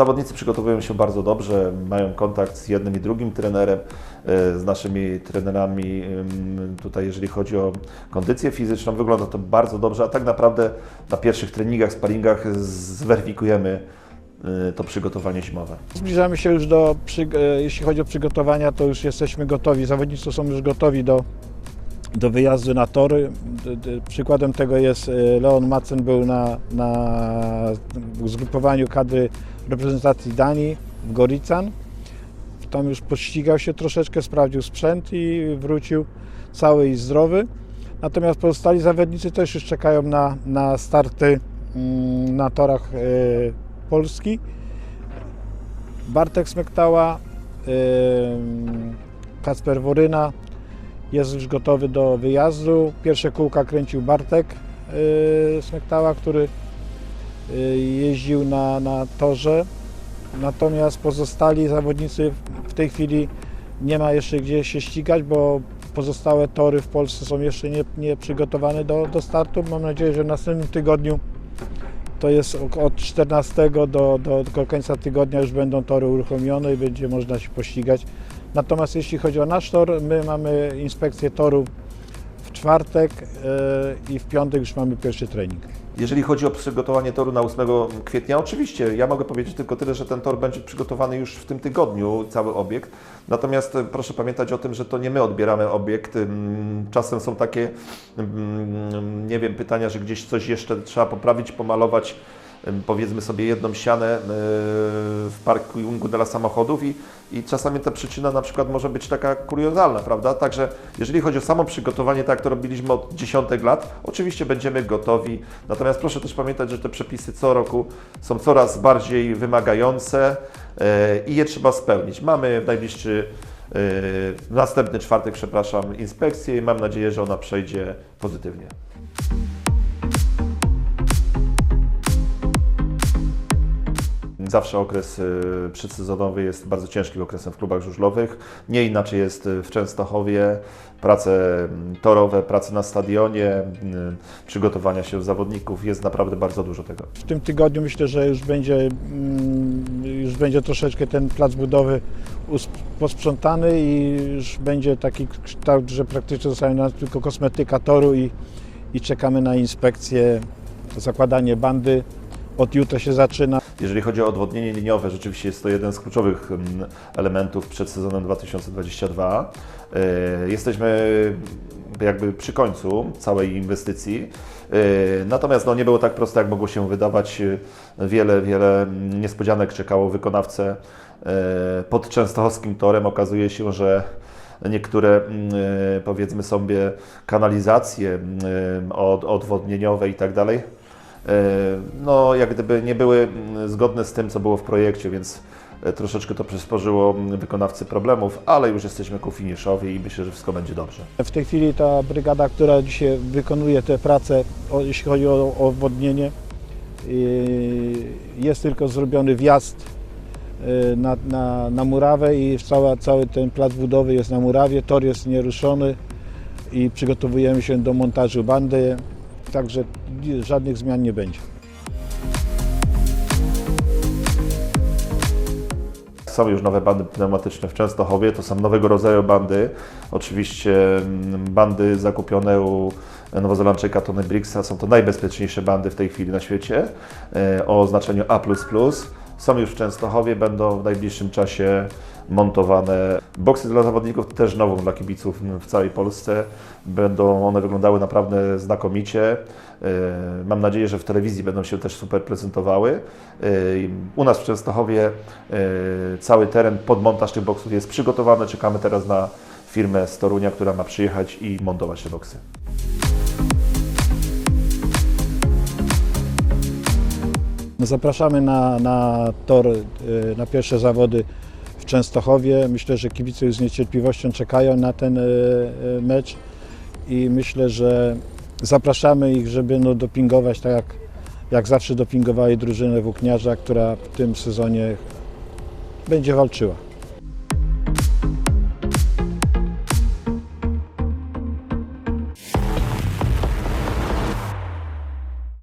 zawodnicy przygotowują się bardzo dobrze, mają kontakt z jednym i drugim trenerem, e, z naszymi trenerami. Tutaj, jeżeli chodzi o kondycję fizyczną, wygląda to bardzo dobrze, a tak naprawdę na pierwszych treningach, sparingach zweryfikujemy e, to przygotowanie zimowe. Zbliżamy się już do, e, jeśli chodzi o przygotowania, to już jesteśmy gotowi, zawodnicy są już gotowi do, do wyjazdu na tory. Przykładem tego jest Leon Macen był na, na zgrupowaniu kadry reprezentacji Danii w Gorican. Tam już pościgał się troszeczkę, sprawdził sprzęt i wrócił cały i zdrowy. Natomiast pozostali zawodnicy też już czekają na, na starty mm, na torach e, Polski. Bartek Smektała, ym, Kacper Woryna jest już gotowy do wyjazdu. Pierwsze kółka kręcił Bartek yy, Smektała, który jeździł na, na torze. Natomiast pozostali zawodnicy w tej chwili nie ma jeszcze gdzie się ścigać, bo pozostałe tory w Polsce są jeszcze nie, nie przygotowane do, do startu. Mam nadzieję, że w następnym tygodniu to jest od 14 do, do, do końca tygodnia już będą tory uruchomione i będzie można się pościgać. Natomiast jeśli chodzi o nasz tor, my mamy inspekcję toru czwartek yy, i w piątek już mamy pierwszy trening. Jeżeli chodzi o przygotowanie toru na 8 kwietnia, oczywiście ja mogę powiedzieć tylko tyle, że ten tor będzie przygotowany już w tym tygodniu, cały obiekt. Natomiast e, proszę pamiętać o tym, że to nie my odbieramy obiekt. Czasem są takie, nie wiem, pytania, że gdzieś coś jeszcze trzeba poprawić, pomalować. Powiedzmy sobie jedną ścianę yy, w parkingu dla samochodów i, i czasami ta przyczyna na przykład może być taka kuriozalna, prawda? Także jeżeli chodzi o samo przygotowanie, tak jak to robiliśmy od dziesiątek lat, oczywiście będziemy gotowi. Natomiast proszę też pamiętać, że te przepisy co roku są coraz bardziej wymagające e, i je trzeba spełnić. Mamy w najbliższy, e, w następny czwartek, przepraszam, inspekcję i mam nadzieję, że ona przejdzie pozytywnie. Zawsze okres y, przedsezonowy jest bardzo ciężkim okresem w klubach żużlowych. Nie inaczej jest y, w Częstochowie. Prace mm, torowe, prace na stadionie, y, przygotowania się zawodników, jest naprawdę bardzo dużo tego. W tym tygodniu myślę, że już będzie, mm, już będzie troszeczkę ten plac budowy posprzątany i już będzie taki kształt, że praktycznie zostaje nam tylko kosmetyka toru i, i czekamy na inspekcję, zakładanie bandy. Od jutra się zaczyna. Jeżeli chodzi o odwodnienie liniowe, rzeczywiście jest to jeden z kluczowych mm, elementów przed sezonem 2022. E, Jesteśmy jakby przy końcu całej inwestycji. E, Natomiast no, nie było tak proste, jak mogło się wydawać. E, Wiele, wiele niespodzianek czekało wykonawcę pod częstochowskim torem. Okazuje się, że niektóre mm, powiedzmy sobie kanalizacje mm, od, odwodnieniowe i tak dalej no jak gdyby nie były zgodne z tym, co było w projekcie, więc e, troszeczkę to przysporzyło wykonawcy problemów, ale już jesteśmy ku finiszowi i myślę, że wszystko będzie dobrze. W tej chwili ta brygada, która dzisiaj wykonuje te prace, jeśli chodzi o, odwodnienie, yy, jest tylko zrobiony wjazd na, na, na murawę i cała, cały ten plac budowy jest na murawie, tor jest nieruszony i przygotowujemy się do montażu bandy, także żadnych zmian nie będzie. Są już nowe bandy pneumatyczne w Częstochowie, to są nowego rodzaju bandy. Oczywiście mm, bandy zakupione u nowozelandczyka Tony Briggsa są to najbezpieczniejsze bandy w tej chwili na świecie e, o oznaczeniu A++. Są już w Częstochowie, będą w najbliższym czasie montowane. Boksy dla zawodników też nową dla kibiców w całej Polsce. Będą one wyglądały naprawdę znakomicie. E, Mam nadzieję, że w telewizji będą się też super prezentowały. E, U nas w Częstochowie e, cały teren pod montaż tych boksów jest przygotowany. Czekamy teraz na firmę z Torunia, która ma przyjechać i montować te boksy. Zapraszamy na, na tor, y, na pierwsze zawody w Częstochowie. Myślę, że kibice już z niecierpliwością czekają na ten y, y, mecz i myślę, że zapraszamy ich, żeby no, dopingować tak jak, jak zawsze dopingowali drużynę Włókniarza, która w tym sezonie będzie walczyła.